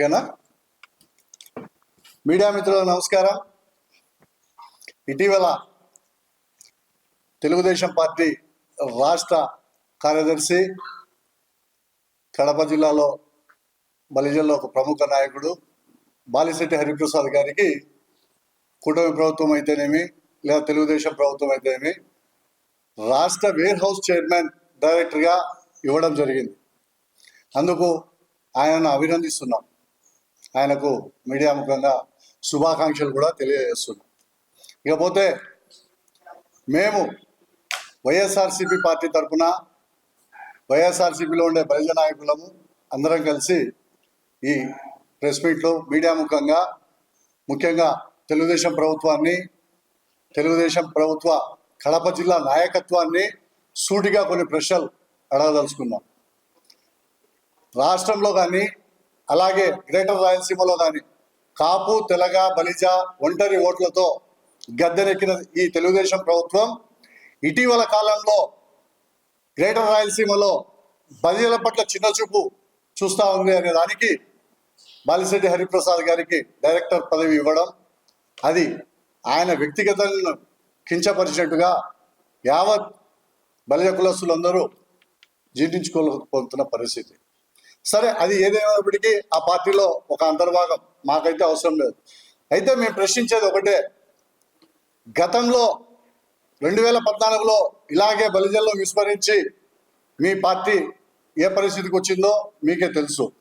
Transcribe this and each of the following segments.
ఓకేనా? మీడియా మిత్రుల నమస్కారం. ఇటీవల తెలుగుదేశం పార్టీ రాష్ట్ర కార్యదర్శి కడప జిల్లాలో బలిజల్లో ఒక ప్రముఖ నాయకుడు బాలిశెట్టి హరిప్రసాద్ గారికి కూటమి ప్రభుత్వం అయితేనేమి లేదా తెలుగుదేశం ప్రభుత్వం అయితేనేమి రాష్ట్ర వేర్ హౌస్ చైర్మన్ డైరెక్టర్గా ఇవ్వడం జరిగింది. అందుకు ఆయనను అభినందిస్తున్నాం. ఆయనకు మీడియా ముఖంగా శుభాకాంక్షలు కూడా తెలియజేస్తున్నాం. ఇకపోతే మేము వైఎస్ఆర్సిపి పార్టీ తరఫున వైఎస్ఆర్సిపిలో ఉండే బలిజ నాయకులము అందరం కలిసి ఈ ప్రెస్ మీట్లో మీడియా ముఖంగా ముఖ్యంగా తెలుగుదేశం ప్రభుత్వాన్ని తెలుగుదేశం ప్రభుత్వ కడప జిల్లా నాయకత్వాన్ని సూటిగా కొన్ని ప్రశ్నలు అడగదలుచుకున్నాం. రాష్ట్రంలో కానీ అలాగే గ్రేటర్ రాయలసీమలో కానీ కాపు తెలగ బలిజ ఒంటరి ఓట్లతో గద్దెనెక్కిన ఈ తెలుగుదేశం ప్రభుత్వం ఇటీవల కాలంలో గ్రేటర్ రాయలసీమలో బలిజల పట్ల చిన్నచూపు చూస్తూ ఉంది అనే దానికి బాలిశెట్టి హరిప్రసాద్ గారికి డైరెక్టర్ పదవి ఇవ్వడం అది ఆయన వ్యక్తిగతంగా కించపరిచినట్టుగా యావత్ బలిజ కులస్తులందరూ జీర్ణించుకోలేకపోతున్న పరిస్థితి. సరే అది ఏదేమైనప్పటికీ ఆ పార్టీలో ఒక అంతర్భాగం. మాకైతే అవసరం లేదు. అయితే మేము ప్రశ్నించేది ఒకటే. గతంలో రెండు వేల పద్నాలుగులో ఇలాగే బలిజల్లో విస్మరించి మీ పార్టీ ఏ పరిస్థితికి వచ్చిందో మీకే తెలుసు.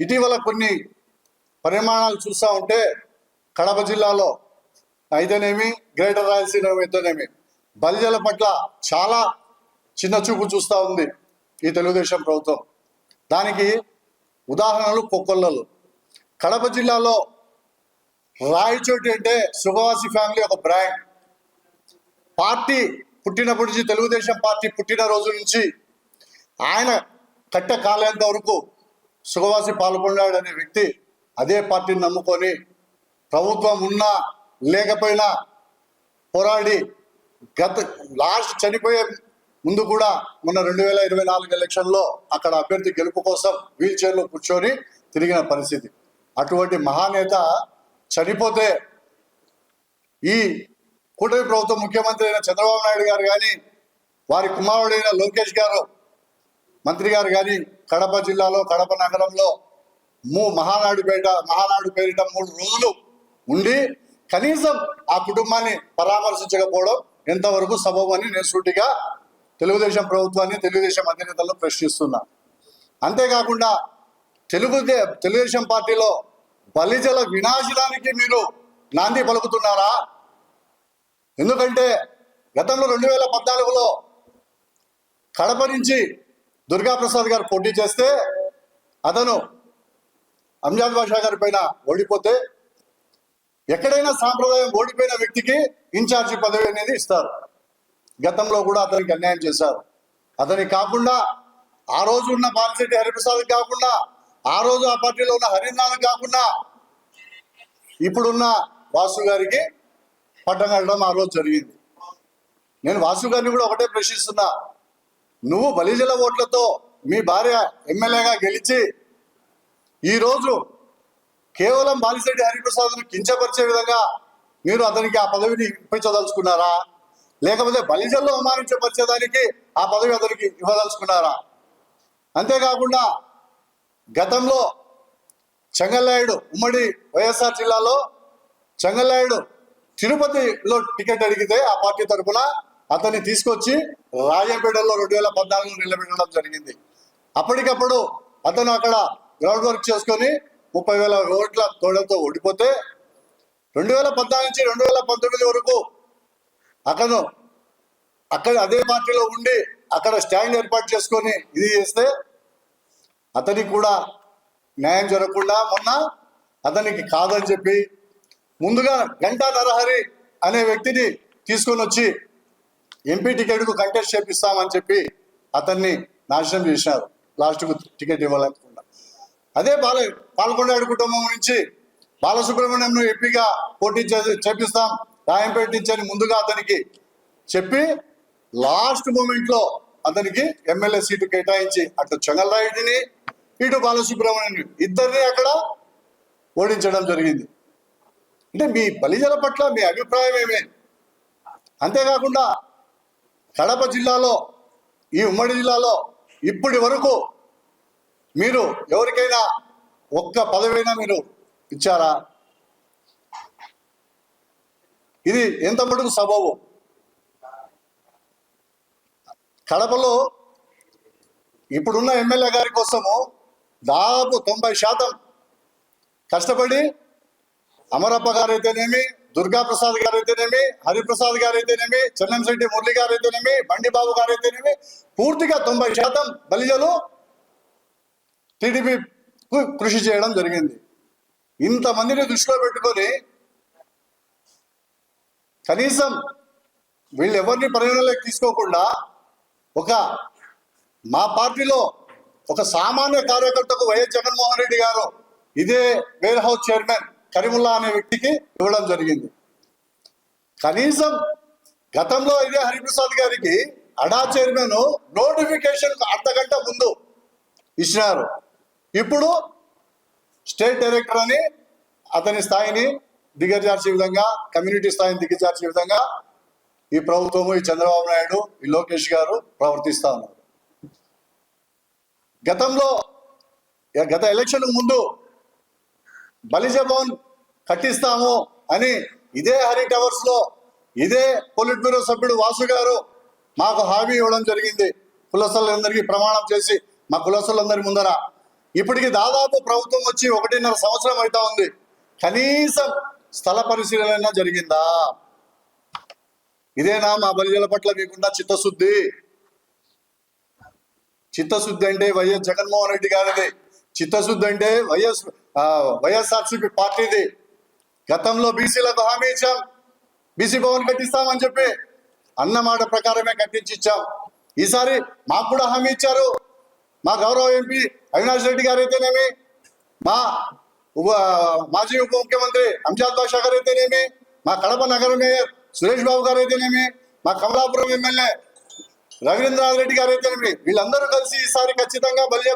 ఇటీవల కొన్ని పరిమాణాలు చూస్తూ ఉంటే కడప జిల్లాలో అయితేనేమి గ్రేటర్ రాయలసీమ అయితేనేమి బలిజల పట్ల చాలా చిన్న చూపు చూస్తూ ఉంది ఈ తెలుగుదేశం ప్రభుత్వం. దానికి ఉదాహరణలు కొక్కొల్లలు కడప జిల్లాలో రాయచోటి అంటే సుభవాసి ఫ్యామిలీ ఒక బ్రాండ్. పార్టీ పుట్టినప్పటి నుంచి తెలుగుదేశం పార్టీ పుట్టిన రోజు నుంచి ఆయన కట్ట కాలేంత వరకు సుగవాసి పాల్గొన్నాడు అనే వ్యక్తి అదే పార్టీని నమ్ముకొని ప్రభుత్వం ఉన్నా లేకపోయినా పోరాడి గత లాస్ట్ చనిపోయే ముందు కూడా మొన్న రెండు వేల ఇరవై నాలుగు ఎలక్షన్లో అక్కడ అభ్యర్థి గెలుపు కోసం వీల్ చైర్లో కూర్చొని తిరిగిన పరిస్థితి. అటువంటి మహానేత చనిపోతే ఈ కూటమి ప్రభుత్వం ముఖ్యమంత్రి అయిన చంద్రబాబు నాయుడు గారు కానీ వారి కుమారుడైన లోకేష్ గారు మంత్రి గారు కానీ కడప జిల్లాలో కడప నగరంలో మూ మహానాడు పేట మహానాడు పేరిట మూడు రోజులు ఉండి కనీసం ఆ కుటుంబాన్ని పరామర్శించకపోవడం ఎంతవరకు సబబని నేను సూటిగా తెలుగుదేశం ప్రభుత్వాన్ని తెలుగుదేశం అధినేతలను ప్రశ్నిస్తున్నా. అంతేకాకుండా తెలుగు తెలుగుదేశం పార్టీలో బలిజల వినాశనానికి మీరు నాంది పలుకుతున్నారా? ఎందుకంటే గతంలో రెండు వేల పద్నాలుగులో కడప నుంచి దుర్గాప్రసాద్ గారు పోటీ చేస్తే అతను అంజాద్ బాషా గారి పైన ఓడిపోతే ఎక్కడైనా సాంప్రదాయం ఓడిపోయిన వ్యక్తికి ఇన్ఛార్జి పదవి అనేది ఇస్తారు. గతంలో కూడా అతనికి అన్యాయం చేశారు. అతనికి కాకుండా ఆ రోజు ఉన్న బాలిశెట్టి హరిప్రసాద్ కాకుండా ఆ రోజు ఆ పార్టీలో ఉన్న హరినాథ్ కాకుండా ఇప్పుడున్న వాసు గారికి పట్టం కట్టడం ఆ రోజు జరిగింది. నేను వాసు గారిని కూడా ఒకటే ప్రశ్నిస్తున్నా. నువ్వు బలిజల ఓట్లతో మీ భార్య ఎమ్మెల్యేగా గెలిచి ఈరోజు కేవలం బాలిశెట్టి హరిప్రసాద్ను కించపరిచే విధంగా మీరు అతనికి ఆ పదవిని ఇప్పించదలుచుకున్నారా? లేకపోతే బలిజల్లో అవమానించపరిచేదానికి ఆ పదవి అతనికి ఇవ్వదలుచుకున్నారా? అంతేకాకుండా గతంలో చెంగల్లాయుడు ఉమ్మడి వైఎస్ఆర్ జిల్లాలో చెంగల్లాయుడు తిరుపతిలో టికెట్ అడిగితే ఆ పార్టీ తరఫున అతన్ని తీసుకొచ్చి రాజంపేటలో రెండు వేల పద్నాలుగు నిలబెట్టడం జరిగింది. అప్పటికప్పుడు అతను అక్కడ గ్రౌండ్ వర్క్ చేసుకొని ముప్పై వేల ఓట్ల తోడతో ఓడిపోతే రెండు వేల పద్నాలుగు నుంచి రెండు వేల పంతొమ్మిది వరకు అక్కడ అక్కడ అదే పార్టీలో ఉండి అక్కడ స్టాండ్ ఏర్పాటు చేసుకొని ఇది చేస్తే అతనికి కూడా న్యాయం జరగకుండా మొన్న అతనికి కాదని చెప్పి ముందుగా గంటా నరహరి అనే వ్యక్తిని తీసుకొని వచ్చి ఎంపీ టికెట్కు కంటెస్ట్ చేపిస్తామని చెప్పి అతన్ని నాశనం చేశారు లాస్ట్కు టికెట్ ఇవ్వలేకుండా అదే బాల పాల్కొండ కుటుంబం నుంచి బాలసుబ్రహ్మణ్యం ఎంపీగా పోటీ చేసి చేపిస్తాం. రాయంపేట పెట్టించని ముందుగా అతనికి చెప్పి లాస్ట్ మూమెంట్లో అతనికి ఎమ్మెల్యే సీటు కేటాయించి అటు చెంగల్రాయుడిని ఇటు బాలసుబ్రహ్మణ్యం ఇద్దరిని అక్కడ ఓడించడం జరిగింది. అంటే మీ బలిజల పట్ల మీ అభిప్రాయం ఏమే? అంతేకాకుండా కడప జిల్లాలో ఈ ఉమ్మడి జిల్లాలో ఇప్పటి వరకు మీరు ఎవరికైనా ఒక్క పదవైనా మీరు ఇచ్చారా? ఇది ఎంత మటుకు సబబు కడపలో ఇప్పుడున్న ఎమ్మెల్యే గారి కోసము దాదాపు తొంభై శాతం కష్టపడి అమరప్ప గారు అయితేనేమి దుర్గా ప్రసాద్ గారు అయితేనేమి హరిప్రసాద్ గారు అయితేనేమి చెన్నంశెట్టి మురళి గారు అయితేనేమి బండిబాబు గారు అయితేనేమి పూర్తిగా తొంభై శాతం బలిజలు టీడీపీ కృషి చేయడం జరిగింది. ఇంతమందిని దృష్టిలో పెట్టుకొని కనీసం వీళ్ళు ఎవరిని పరిగణలోకి తీసుకోకుండా ఒక మా పార్టీలో ఒక సామాన్య కార్యకర్తకు వైఎస్ జగన్మోహన్ రెడ్డి గారు ఇదే వేర్ హౌస్ చైర్మన్ కరీముల్లా అనే వ్యక్తికి ఇవ్వడం జరిగింది. కనీసం గతంలో ఇదే హరిప్రసాద్ గారికి అడా చైర్మన్ నోటిఫికేషన్ అర్ధగంట ముందు ఇచ్చినారు. ఇప్పుడు స్టేట్ డైరెక్టర్ అని అతని స్థాయిని దిగజార్చే విధంగా కమ్యూనిటీ స్థాయిని దిగజార్చే విధంగా ఈ ప్రభుత్వము ఈ చంద్రబాబు నాయుడు ఈ లోకేష్ గారు ప్రవర్తిస్తా ఉన్నారు. గతంలో గత ఎలక్షన్ ముందు బలిజ భవన్ కట్టిస్తాము అని ఇదే హరి టవర్స్లో ఇదే పొలిట్ బ్యూరో సభ్యుడు వాసు గారు మాకు హామీ ఇవ్వడం జరిగింది. కులస్తులందరికీ ప్రమాణం చేసి మా కులస్తులందరి ముందర. ఇప్పటికి దాదాపు ప్రభుత్వం వచ్చి ఒకటిన్నర సంవత్సరం అవుతా ఉంది. కనీసం స్థల పరిశీలన జరిగిందా? ఇదేనా మా బలిజల పట్ల మీకున్న చిత్తశుద్ధి? చిత్తశుద్ధి అంటే వైఎస్ జగన్మోహన్ రెడ్డి గారిది. చిత్తశుద్ధి అంటే వైఎస్ ఆ, వైఎస్ఆర్సీపీ పార్టీది. గతంలో బీసీలకు హామీ ఇచ్చాం. బీసీ భవన్ కట్టిస్తామని చెప్పి అన్నమాట ప్రకారమే కట్టించి ఇచ్చాం. ఈసారి మాకు కూడా హామీ ఇచ్చారు. మా గౌరవ ఎంపీ అవినాష్ రెడ్డి గారు అయితేనేమి మా ఉప మాజీ ఉప ముఖ్యమంత్రి అంజాద్ బాషా గారు అయితేనేమి మా కడప నగర మేయర్ సురేష్ బాబు గారు అయితేనేమి మా కమలాపురం ఎమ్మెల్యే రవీంద్రనాథ్ రెడ్డి గారు అయితేనేమి వీళ్ళందరూ కలిసి ఈసారి ఖచ్చితంగా బలిజ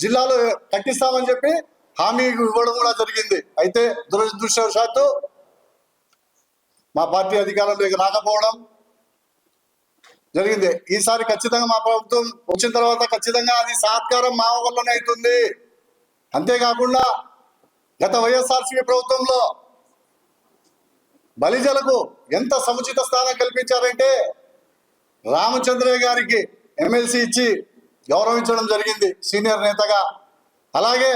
జిల్లాలో కట్టిస్తామని చెప్పి హామీ ఇవ్వడం కూడా జరిగింది. అయితే దురదృష్టవశాత్తు మా పార్టీ అధికారంలోకి రాకపోవడం జరిగింది. ఈసారి ఖచ్చితంగా మా ప్రభుత్వం వచ్చిన తర్వాత ఖచ్చితంగా అది సహకారం మా వల్లనే అవుతుంది. అంతేకాకుండా గత వైఎస్ఆర్సీపీ ప్రభుత్వంలో బలిజలకు ఎంత సముచిత స్థానం కల్పించారంటే రామచంద్రయ్య గారికి ఎమ్మెల్సీ ఇచ్చి గౌరవించడం జరిగింది సీనియర్ నేతగా. అలాగే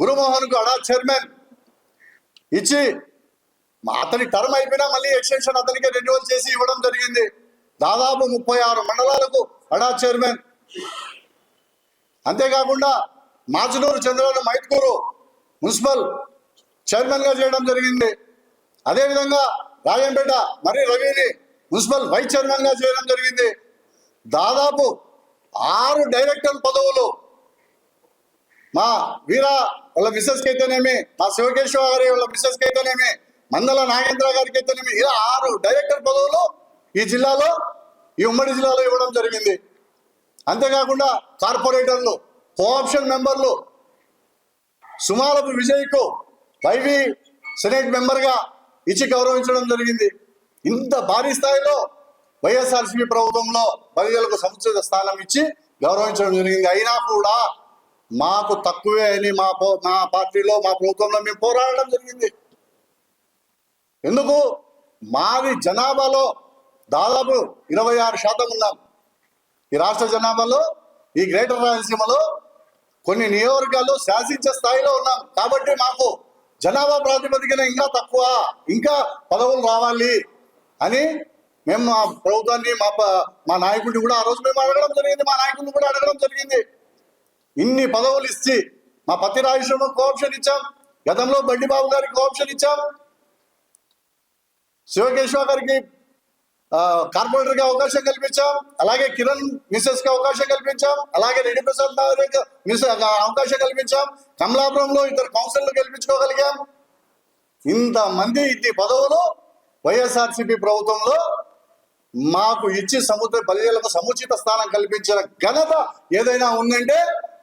గురుమోహన్కు అడా చైర్మన్ ఇచ్చి అతని టర్మ్ అయిపోయినా మళ్ళీ ఎక్స్టెన్షన్ అతనికి రెన్యువల్ చేసి ఇవ్వడం జరిగింది. దాదాపు ముప్పై ఆరు మండలాలకు అడా చైర్మన్. అంతేకాకుండా మాచునూరు చంద్రబాబు మైత్కూరు మున్సిపల్ చైర్మన్గా చేయడం జరిగింది. అదేవిధంగా రాజంపేట మరి రవిని మున్సిపల్ వైస్ చైర్మన్గా చేయడం జరిగింది. దాదాపు ఆరు డైరెక్టర్ పదవులు మా వీర వాళ్ళ మిస్సెస్కి అయితేనేమి మా శివకేశ్వర గారి వాళ్ళ మిస్సెస్కి అయితేనేమి మందల నాగేంద్ర గారికి అయితేనేమి ఇలా ఆరు డైరెక్టర్ పదవులు ఈ జిల్లాలో ఈ ఉమ్మడి జిల్లాలో ఇవ్వడం జరిగింది. అంతేకాకుండా కార్పొరేటర్లు కోఆప్షన్ మెంబర్లు సుమారపు విజయ్కు వైవి సెనేట్ మెంబర్గా ఇచ్చి గౌరవించడం జరిగింది. ఇంత భారీ స్థాయిలో వైఎస్ఆర్సీపీ ప్రభుత్వంలో మహిళలకు సముచిత స్థానం ఇచ్చి గౌరవించడం జరిగింది. అయినా కూడా మాకు తక్కువే అని మా మా పార్టీలో మా ప్రభుత్వంలో మేము పోరాడడం జరిగింది. ఎందుకు? మాది జనాభాలో దాదాపు ఇరవై ఆరు శాతం ఉన్నాం. ఈ రాష్ట్ర జనాభాలో ఈ గ్రేటర్ రాయలసీమలో కొన్ని నియోజకవర్గాల్లో శాసించే స్థాయిలో ఉన్నాం. కాబట్టి మాకు జనాభా ప్రాతిపదికన ఇంకా తక్కువ ఇంకా పదవులు రావాలి అని మేము మా ప్రభుత్వాన్ని మా మా నాయకుడిని కూడా ఆ రోజు మేము అడగడం జరిగింది. మా నాయకుడిని కూడా అడగడం జరిగింది. ఇన్ని పదవులు ఇచ్చి మా పత్తి రాజేశ్వరం కోఆప్షన్ ఇచ్చాం. గతంలో బండిబాబు గారికి కోఆప్షన్ ఇచ్చాం. శివకేశ్వర గారికి కార్పొరేటర్గా అవకాశం కల్పించాం. అలాగే కిరణ్ మిసెస్కి అవకాశం కల్పించాం. అలాగే రెడ్డి ప్రసాద్ మిస్ అవకాశం కల్పించాం. కమలాపురంలో ఇద్దరు కౌన్సిల్ గెలిపించుకోగలిగాం ఇంత మంది ఇన్ని పదవులు వైఎస్ఆర్సీపీ ప్రభుత్వంలో మాకు ఇచ్చి సముద్ర ప్రజలకు సముచిత స్థానం కల్పించిన ఘనత ఏదైనా ఉందంటే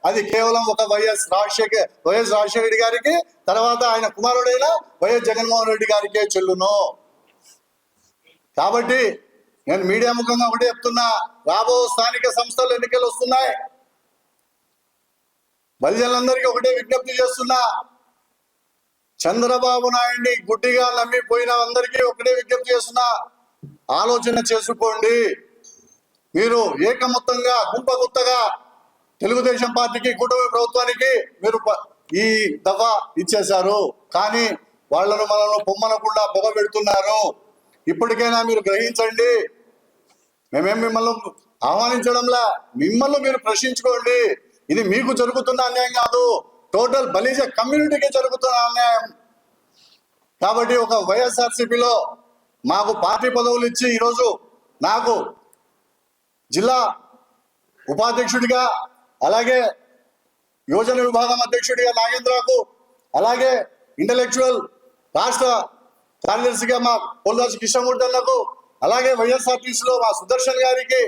అది కేవలం ఒక Y S Rajasekhar Y S Rajasekhara Reddy గారికి తర్వాత ఆయన కుమారుడైన వైఎస్ జగన్మోహన్ రెడ్డి గారికే చెల్లును. కాబట్టి నేను మీడియా ముఖంగా ఒకటే చెప్తున్నా రాబో స్థానిక సంస్థలు ఎన్నికలు వస్తున్నాయి. బలిజనులందరికీ ఒకటే విజ్ఞప్తి చేస్తున్నా చంద్రబాబు నాయుడిని గుడ్డిగా నమ్మిపోయిన అందరికీ ఒకటే విజ్ఞప్తి చేస్తున్నా ఆలోచన చేసుకోండి. మీరు ఏకమొత్తంగా గుంప గుత్తగా తెలుగుదేశం పార్టీకి కూటమి ప్రభుత్వానికి మీరు ఈ దఫా ఇచ్చేశారు. కానీ వాళ్ళను మనల్ని పొమ్మనకుండా పొగ పెడుతున్నారు. ఇప్పటికైనా మీరు గ్రహించండి. మేమేం మిమ్మల్ని ఆహ్వానించడంలా మిమ్మల్ని మీరు ప్రశ్నించుకోండి. ఇది మీకు జరుగుతున్న అన్యాయం కాదు. టోటల్ బలీజ కమ్యూనిటీకి జరుగుతున్న అన్యాయం. కాబట్టి ఒక వైఎస్ఆర్సీపీలో మాకు పార్టీ పదవులు ఇచ్చి ఈరోజు నాకు జిల్లా ఉపాధ్యక్షుడిగా అలాగే యోజన విభాగం అధ్యక్షుడిగా నాగేంద్రకు అలాగే ఇంటలెక్చువల్ రాష్ట్ర కార్యదర్శిగా మా పొల్దాసి కృష్ణమూర్తి అన్నకు అలాగే వైఎస్ఆర్టీసీలో మా సుదర్శన్ గారికి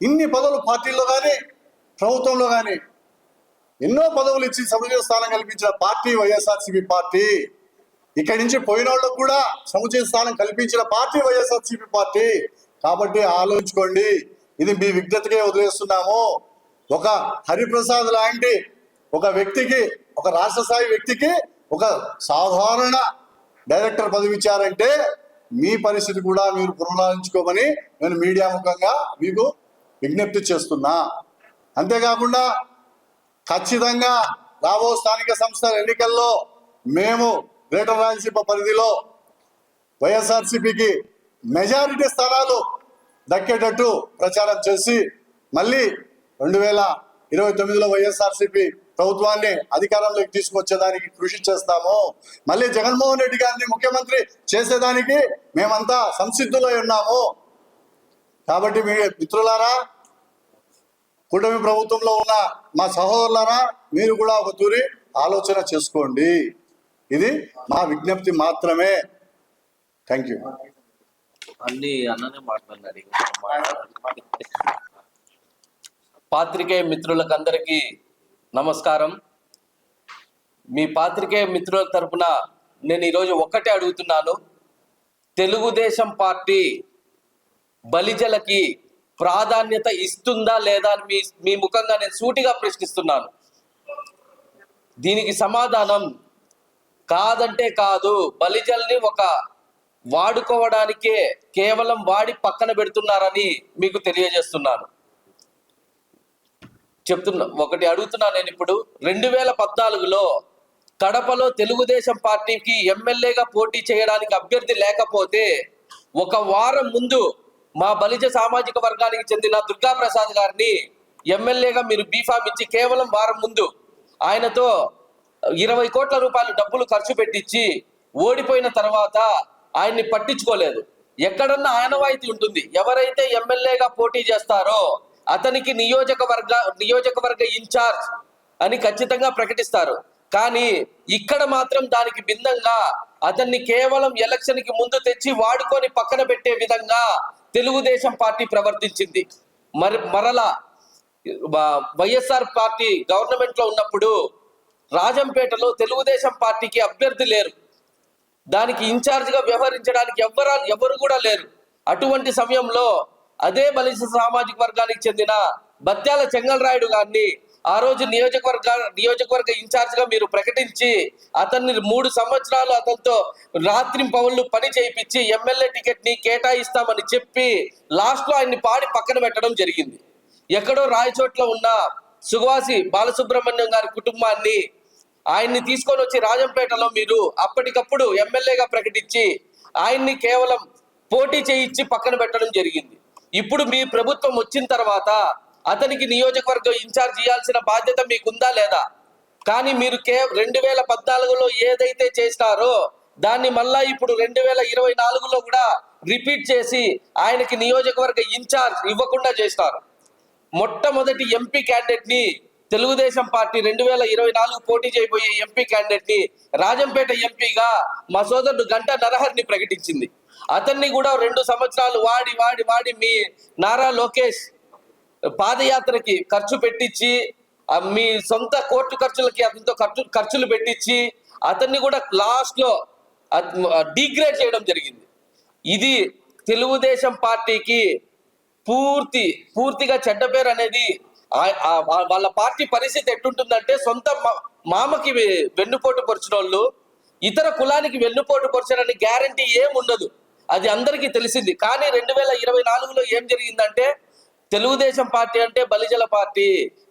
ఇన్ని పదవులు పార్టీల్లో కానీ ప్రభుత్వంలో కానీ ఎన్నో పదవులు ఇచ్చి సముచిత స్థానం కల్పించిన పార్టీ వైఎస్ఆర్సీపీ పార్టీ. ఇక్కడి నుంచి పోయిన వాళ్ళకు కూడా సముచిత స్థానం కల్పించిన పార్టీ వైఎస్ఆర్సీపీ పార్టీ. కాబట్టి ఆలోచించుకోండి. ఇది మీ విజ్ఞతకే వదిలేస్తున్నాము. ఒక హరిప్రసాద్ లాంటి ఒక వ్యక్తికి ఒక రాష్ట్ర స్థాయి వ్యక్తికి ఒక సాధారణ డైరెక్టర్ పదవి ఇచ్చారంటే మీ పరిస్థితి కూడా మీరు పునరాలించుకోమని నేను మీడియా ముఖంగా మీకు విజ్ఞప్తి చేస్తున్నా. అంతేకాకుండా ఖచ్చితంగా రాబో స్థానిక సంస్థల ఎన్నికల్లో మేము గ్రేటర్ రాయలసీమ పరిధిలో వైఎస్ఆర్సీపీకి మెజారిటీ స్థానాలు దక్కేటట్టు ప్రచారం చేసి మళ్ళీ రెండు వేల ఇరవై తొమ్మిదిలో వైఎస్ఆర్సీపీ ప్రభుత్వాన్ని అధికారంలోకి తీసుకొచ్చేదానికి కృషి చేస్తాము. మళ్ళీ జగన్మోహన్ రెడ్డి గారిని ముఖ్యమంత్రి చేసేదానికి మేమంతా సంసిద్ధులై ఉన్నాము. కాబట్టి మీ మిత్రులారా కూటమి ప్రభుత్వంలో ఉన్న మా సహోదరులారా మీరు కూడా ఒక తూరి ఆలోచన చేసుకోండి. ఇది మా విజ్ఞప్తి మాత్రమే. Thank you. అన్ని అన్ననే మాట్లాడినారు. పాత్రికేయ మిత్రులకు అందరికీ నమస్కారం. మీ పాత్రికేయ మిత్రుల తరపున నేను ఈరోజు ఒక్కటే అడుగుతున్నాను. తెలుగుదేశం పార్టీ బలిజలకి ప్రాధాన్యత ఇస్తుందా లేదా అని మీ మీ ముఖంగా నేను సూటిగా ప్రశ్నిస్తున్నాను. దీనికి సమాధానం కాదంటే కాదు బలిజల్ని ఒక వాడుకోవడానికే కేవలం వాడి పక్కన పెడుతున్నారని మీకు తెలియజేస్తున్నాను. చెప్తున్నా. ఒకటి అడుగుతున్నా నేను ఇప్పుడు. రెండు వేల పద్నాలుగులో కడపలో తెలుగుదేశం పార్టీకి ఎమ్మెల్యేగా పోటీ చేయడానికి అభ్యర్థి లేకపోతే ఒక వారం ముందు మా బలిజ సామాజిక వర్గానికి చెందిన దుర్గా ప్రసాద్ గారిని ఎమ్మెల్యేగా మీరు బీఫామ్ ఇచ్చి కేవలం వారం ముందు ఆయనతో ఇరవై కోట్ల రూపాయలు డబ్బులు ఖర్చు పెట్టించి ఓడిపోయిన తర్వాత ఆయన్ని పట్టించుకోలేదు. ఎక్కడన్నా ఆనవాయితీ ఉంటుంది. ఎవరైతే ఎమ్మెల్యేగా పోటీ చేస్తారో అతనికి నియోజకవర్గ నియోజకవర్గ ఇన్ఛార్జ్ అని ఖచ్చితంగా ప్రకటిస్తారు. కానీ ఇక్కడ మాత్రం దానికి భిన్నంగా అతన్ని కేవలం ఎలక్షన్కి ముందు తెచ్చి వాడుకొని పక్కన పెట్టే విధంగా తెలుగుదేశం పార్టీ ప్రవర్తించింది. మరి మరలా వైఎస్ఆర్ పార్టీ గవర్నమెంట్లో ఉన్నప్పుడు రాజంపేటలో తెలుగుదేశం పార్టీకి అభ్యర్థి లేరు. దానికి ఇన్ఛార్జ్గా వ్యవహరించడానికి ఎవరు ఎవరు కూడా లేరు. అటువంటి సమయంలో అదే బలిస సామాజిక వర్గానికి చెందిన బత్యాల చెంగల్రాయుడు గారిని ఆ రోజు నియోజకవర్గ నియోజకవర్గ ఇన్ఛార్జ్గా మీరు ప్రకటించి అతన్ని మూడు సంవత్సరాలు అతనితో రాత్రి పౌళ్ళు పని చేయించి ఎమ్మెల్యే టికెట్ని కేటాయిస్తామని చెప్పి లాస్ట్లో ఆయన్ని పాడి పక్కన పెట్టడం జరిగింది. ఎక్కడో రాయచోట్ల ఉన్న సుగవాసి బాలసుబ్రహ్మణ్యం గారి కుటుంబాన్ని ఆయన్ని తీసుకొని వచ్చి రాజంపేటలో మీరు అప్పటికప్పుడు ఎమ్మెల్యేగా ప్రకటించి ఆయన్ని కేవలం పోటీ చేయించి పక్కన పెట్టడం జరిగింది. ఇప్పుడు మీ ప్రభుత్వం వచ్చిన తర్వాత అతనికి నియోజకవర్గం ఇన్ఛార్జ్ ఇవ్వాల్సిన బాధ్యత మీకుందా లేదా? కానీ మీరు కే రెండు వేల పద్నాలుగులో ఏదైతే చేసినారో దాన్ని మళ్ళా ఇప్పుడు రెండు వేల ఇరవై నాలుగులో కూడా రిపీట్ చేసి ఆయనకి నియోజకవర్గ ఇన్ఛార్జ్ ఇవ్వకుండా చేస్తారు. మొట్టమొదటి ఎంపీ క్యాండిడేట్ని తెలుగుదేశం పార్టీ రెండు వేల ఇరవై నాలుగు పోటీ చేయబోయే ఎంపీ క్యాండిడేట్ని రాజంపేట ఎంపీగా మా సోదరుడు గంటా నరహరిని ప్రకటించింది. అతన్ని కూడా రెండు సంవత్సరాలు వాడి వాడి వాడి మీ నారా లోకేష్ పాదయాత్రకి ఖర్చు పెట్టించి మీ సొంత కోర్టు ఖర్చులకి అతనితో ఖర్చు ఖర్చులు పెట్టించి అతన్ని కూడా లాస్ట్లో డిగ్రేడ్ చేయడం జరిగింది. ఇది తెలుగుదేశం పార్టీకి పూర్తి పూర్తిగా చెడ్డ పేరు అనేది వాళ్ళ పార్టీ పరిస్థితి ఎట్టుంటుందంటే సొంత మా- మామకి వెన్నుపోటు పొడిచిన వాళ్ళు ఇతర కులానికి వెన్నుపోటు పొడిచారని గ్యారంటీ ఏం ఉండదు అది అందరికీ తెలిసింది. కానీ రెండు వేల ఇరవై నాలుగులో ఏం జరిగిందంటే తెలుగుదేశం పార్టీ అంటే బలిజల పార్టీ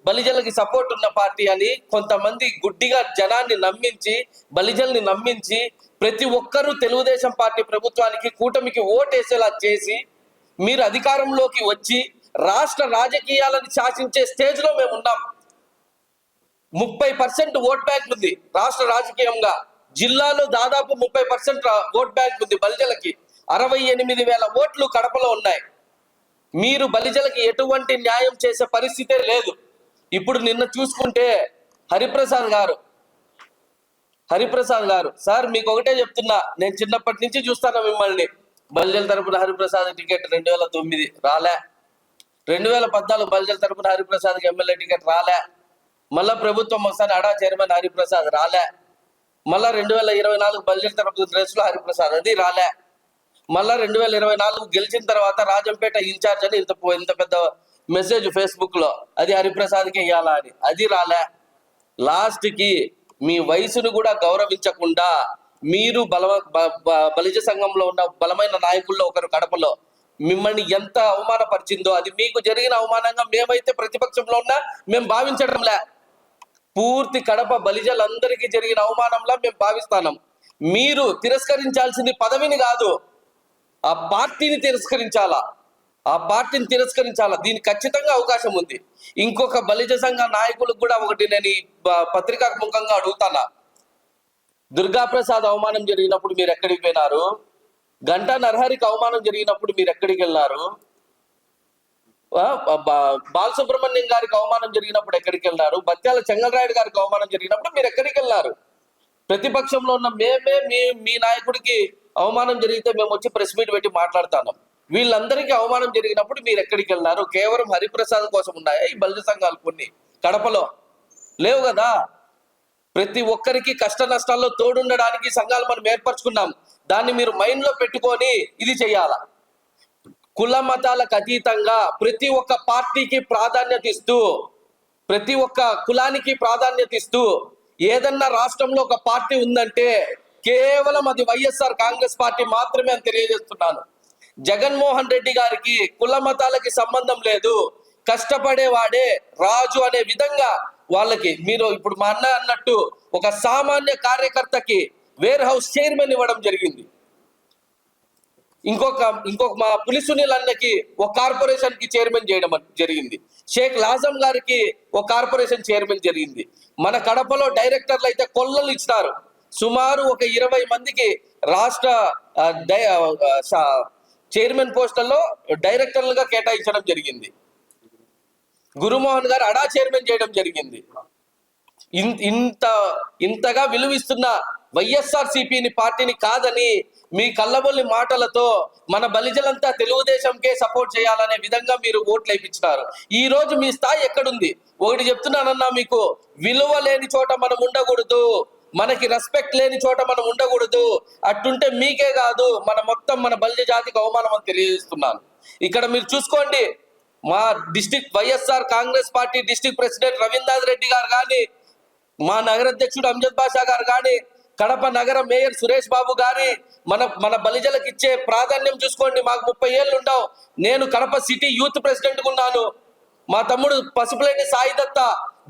బలిజలకి సపోర్ట్ ఉన్న పార్టీ అని కొంతమంది గుడ్డిగా జనాన్ని నమ్మించి బలిజల్ని నమ్మించి ప్రతి ఒక్కరూ తెలుగుదేశం పార్టీ ప్రభుత్వానికి కూటమికి ఓటేసేలా చేసి మీరు అధికారంలోకి వచ్చి రాష్ట్ర రాజకీయాలను శాసించే స్టేజ్లో మేము ఉన్నాం. ముప్పై పర్సెంట్ ఓట్ బ్యాంక్ ఉంది రాష్ట్ర రాజకీయంగా. జిల్లాలో దాదాపు ముప్పై పర్సెంట్ ఓట్ బ్యాంక్ ఉంది బలిజలకి. అరవై ఎనిమిది వేల ఓట్లు కడపలో ఉన్నాయి. మీరు బలిజలకి ఎటువంటి న్యాయం చేసే పరిస్థితే లేదు. ఇప్పుడు నిన్న చూసుకుంటే హరిప్రసాద్ గారు హరిప్రసాద్ గారు సార్ మీకు ఒకటే చెప్తున్నా నేను చిన్నప్పటి నుంచి చూస్తాను మిమ్మల్ని. బలిజల తరపున హరిప్రసాద్ టికెట్ రెండు వేల తొమ్మిది రాలే. రెండు వేల పద్నాలుగు బలిజల తరపున హరిప్రసాద్కి ఎమ్మెల్యే టికెట్ రాలే. మళ్ళా ప్రభుత్వం ఒకసారి అడా చైర్మన్ హరిప్రసాద్ రాలే. మళ్ళా రెండు వేల ఇరవై నాలుగు బలిజల తరపున డ్రెస్లో హరిప్రసాద్ అది రాలే. మళ్ళా రెండు వేల ఇరవై నాలుగు గెలిచిన తర్వాత రాజంపేట ఇన్ఛార్జ్ అని ఇంత ఇంత పెద్ద మెసేజ్ ఫేస్బుక్లో అది హరిప్రసాద్కి ఇవ్వాలా అని. అది రాలే. లాస్ట్కి మీ వయసును కూడా గౌరవించకుండా మీరు బల బ- బలిజ సంఘంలో ఉన్న బలమైన నాయకుల్లో ఒకరు కడపలో మిమ్మల్ని ఎంత అవమానపరిచిందో అది మీకు జరిగిన అవమానంగా మేమైతే ప్రతిపక్షంలో ఉన్నా మేము భావించడంలే. పూర్తి కడప బలిజలందరికీ జరిగిన అవమానంలా మేము భావిస్తాం మీరు తిరస్కరించాల్సింది పదవిని కాదు. ఆ పార్టీని తిరస్కరించాలా? ఆ పార్టీని తిరస్కరించాలా? దీనికి ఖచ్చితంగా అవకాశం ఉంది. ఇంకొక బలిజ సంఘ నాయకులకు కూడా ఒకటి నేను ఈ ప- పత్రికా ముఖంగా అడుగుతానా? దుర్గాప్రసాద్ అవమానం జరిగినప్పుడు మీరు ఎక్కడికి పోయినారు? గంటా నరహరికి అవమానం జరిగినప్పుడు మీరు ఎక్కడికి వెళ్ళారు? బాలసుబ్రహ్మణ్యం గారికి అవమానం జరిగినప్పుడు ఎక్కడికి వెళ్ళారు? బత్యాల చెంగలరాయుడు గారికి అవమానం జరిగినప్పుడు మీరు ఎక్కడికి వెళ్ళారు? ప్రతిపక్షంలో ఉన్న మేమే మీ మీ నాయకుడికి అవమానం జరిగితే మేము వచ్చి ప్రెస్ మీట్ పెట్టి మాట్లాడతాను. వీళ్ళందరికీ అవమానం జరిగినప్పుడు మీరు ఎక్కడికి వెళ్ళినారు కేవలం హరిప్రసాద్ కోసం ఉన్నాయా? ఈ బలిజ సంఘాలు కొన్ని. కడపలో. లేవు కదా? ప్రతి ఒక్కరికి కష్ట నష్టాల్లో తోడుండడానికి సంఘాలు మనం ఏర్పరచుకున్నాం. దాన్ని మీరు మైండ్లో పెట్టుకొని ఇది చేయాల. కుల మతాలకు అతీతంగా ప్రతి ఒక్క పార్టీకి ప్రాధాన్యత ఇస్తూ ప్రతి ఒక్క కులానికి ప్రాధాన్యత ఇస్తూ ఏదన్నా రాష్ట్రంలో ఒక పార్టీ ఉందంటే కేవలం అది వైఎస్ఆర్ కాంగ్రెస్ పార్టీ మాత్రమే అని తెలియజేస్తున్నాను. జగన్మోహన్ రెడ్డి గారికి కుల మతాలకి సంబంధం లేదు. కష్టపడేవాడే రాజు అనే విధంగా వాళ్ళకి మీరు ఇప్పుడు మా అన్న అన్నట్టు ఒక సామాన్య కార్యకర్తకి వేర్ హౌస్ చైర్మన్ ఇవ్వడం జరిగింది. ఇంకొక ఇంకొక మా పులిసునీల్ అన్నకి ఒక కార్పొరేషన్కి చైర్మన్ చేయడం జరిగింది. షేక్ లాజం గారికి ఒక కార్పొరేషన్ చైర్మన్ జరిగింది. మన కడపలో డైరెక్టర్లు అయితే కొల్లలు ఇస్తారు సుమారు ఒక ఇరవై మందికి రాష్ట్ర చైర్మన్ పోస్టుల్లో డైరెక్టర్లుగా కేటాయించడం జరిగింది. గురుమోహన్ గారు అడా చైర్మన్ చేయడం జరిగింది. ఇన్- ఇంత ఇంతగా విలువిస్తున్న వైఎస్ఆర్ సిపిని పార్టీని కాదని మీ కళ్ళబొల్లి మాటలతో మన బలిజలంతా తెలుగుదేశంకే సపోర్ట్ చేయాలనే విధంగా మీరు ఓట్లు వేయించినారు. ఈ రోజు మీ స్థాయి ఎక్కడుంది? ఒకటి చెప్తున్నానన్నా మీకు విలువ లేని చోట మనం ఉండకూడదు. మనకి రెస్పెక్ట్ లేని చోట మనం ఉండకూడదు. అట్టుంటే మీకే కాదు మన మొత్తం మన బల్య జాతికి అవమానం అని తెలియజేస్తున్నాను. ఇక్కడ మీరు చూసుకోండి మా district YSR Congress party district president Ravindranath Reddy garu కానీ మా నగర అధ్యక్షుడు అంజద్ బాషా గారు కానీ కడప నగర మేయర్ సురేష్ బాబు గారి మన మన బలిజలకు ఇచ్చే ప్రాధాన్యం చూసుకోండి. మాకు ముప్పై ఏళ్ళు ఉండవు. నేను కడప సిటీ యూత్ ప్రెసిడెంట్ ఉన్నాను. మా తమ్ముడు పసుపులేని సాయి దత్త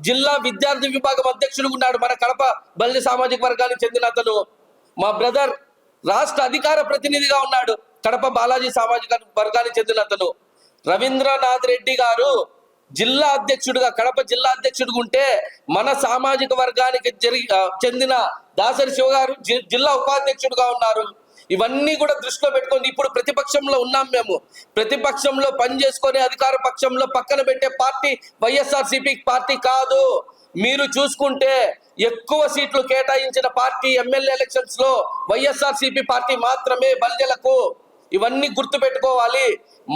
జిల్లా విద్యార్థి విభాగం అధ్యక్షుడు ఉన్నాడు మన కడప బల్లి సామాజిక వర్గానికి చెందిన అతను. మా బ్రదర్ రాష్ట్ర అధికార ప్రతినిధిగా ఉన్నాడు. కడప బాలాజీ సామాజిక వర్గానికి చెందిన అతను. రవీంద్రనాథ్ రెడ్డి గారు జిల్లా అధ్యక్షుడుగా కడప జిల్లా అధ్యక్షుడుగా ఉంటే మన సామాజిక వర్గానికి జరిగి చెందిన దాసరి శివ గారు జిల్లా ఉపాధ్యక్షుడిగా ఉన్నారు. ఇవన్నీ కూడా దృష్టిలో పెట్టుకొని ఇప్పుడు ప్రతిపక్షంలో ఉన్నాం మేము. ప్రతిపక్షంలో పనిచేసుకొని అధికార పక్షంలో పక్కన పెట్టే పార్టీ వైఎస్ఆర్ పార్టీ కాదు. మీరు చూసుకుంటే ఎక్కువ సీట్లు కేటాయించిన పార్టీ ఎమ్మెల్యే ఎలక్షన్స్లో వైఎస్ఆర్ పార్టీ మాత్రమే బల్జలకు. ఇవన్నీ గుర్తు పెట్టుకోవాలి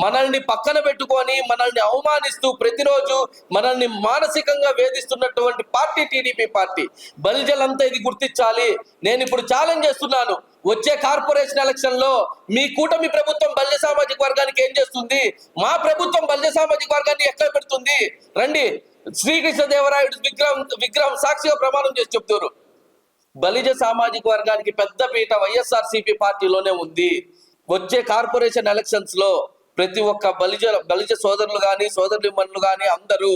మనల్ని పక్కన పెట్టుకొని మనల్ని అవమానిస్తూ ప్రతిరోజు మనల్ని మానసికంగా వేధిస్తున్నటువంటి పార్టీ టీడీపీ పార్టీ. బలిజలంతా ఇది గుర్తించాలి. నేను ఇప్పుడు ఛాలెంజ్ చేస్తున్నాను. వచ్చే కార్పొరేషన్ ఎలక్షన్లో మీ కూటమి ప్రభుత్వం బల్య సామాజిక వర్గానికి ఏం చేస్తుంది? మా ప్రభుత్వం బల్య సామాజిక వర్గాన్ని ఎక్కడ పెడుతుంది? రండి. శ్రీకృష్ణదేవరాయుడు విగ్రహం విగ్రహం సాక్షిగా ప్రమాణం చేసి చెప్తారు బలిజ సామాజిక వర్గానికి పెద్ద వైఎస్ఆర్సీపీ వైఎస్ఆర్ సిపి పార్టీలోనే ఉంది. వచ్చే కార్పొరేషన్ ఎలక్షన్స్లో ప్రతి ఒక్క బలిజ బలిజ సోదరులు కానీ సోదరులు కానీ అందరూ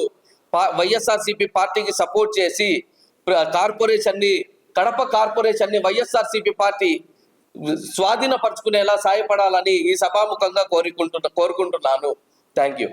వైఎస్ఆర్సీపీ పార్టీకి సపోర్ట్ చేసి కార్పొరేషన్ని కడప కార్పొరేషన్ని వైఎస్ఆర్సిపి పార్టీ స్వాధీనపరచుకునేలా సాయపడాలని ఈ సభాముఖంగా కోరుకుంటున్నా కోరుకుంటున్నాను. Thank you.